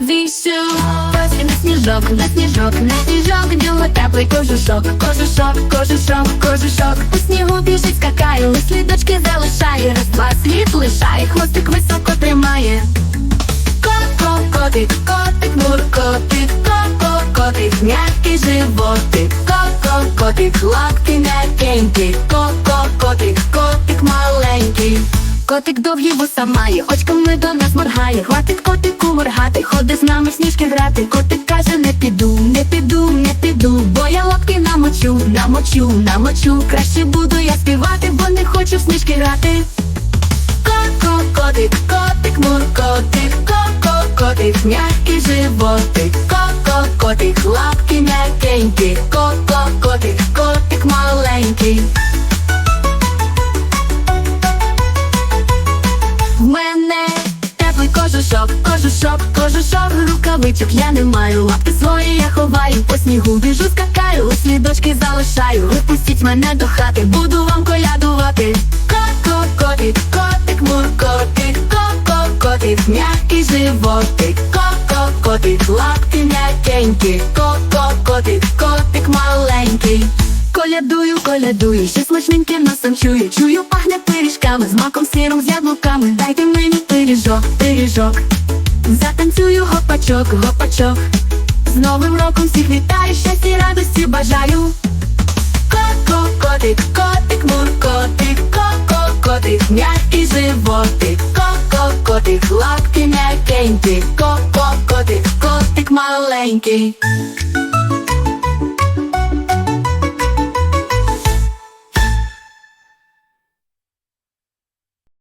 Вісю, на сніжок, на сніжок, на сніжок, нього теплий кожушок, кожушок, кожушок, кожушок. У снігу біжить, скакає, слідочки залишає, раз два слід лишає, хвостик високо тримає. Ко-ко, котик, котик, муркотик, ко-ко, котик, м'який животик, ко-ко, котик, лапки м'якенькі, Котик довгі вуса має, очками до нас моргає, хватить котику моргати, ходи з нами сніжки грати. Котик каже, не піду, не піду, не піду, бо я лапки намочу, намочу, намочу. Краще буду я співати, бо не хочу в сніжки грати. Ко-ко, котик, котик, муркотик, ко-ко, котик, м'який животик, ко-ко, котик, лапки м'якенькі, кожушок, кожушок, рукавичок я не маю, лапки свої я ховаю, по снігу біжу, скакаю, слідочки залишаю. Випустіть мене до хати, буду вам колядувати. Ко-ко, котик, котик, муркотик, ко-ко, котик, м'який животик, ко-ко, котик, лапки м'якенькі, ко-ко, котик, котик маленький. Колядую, колядую, ще смачненьке носом чую Чую, пахне пиріжками, з маком, сиром, з яблуками Дайте мені пиріжок, пиріжок Затанцюю гопачок, гопачок. З Новим роком всіх вітаю, щастя і радості бажаю. Ко-ко, котик, котик, муркотик, ко-ко, котик, м'який животик, ко-ко, котик, лапки м'якенькі, ко-ко, котик, котик маленький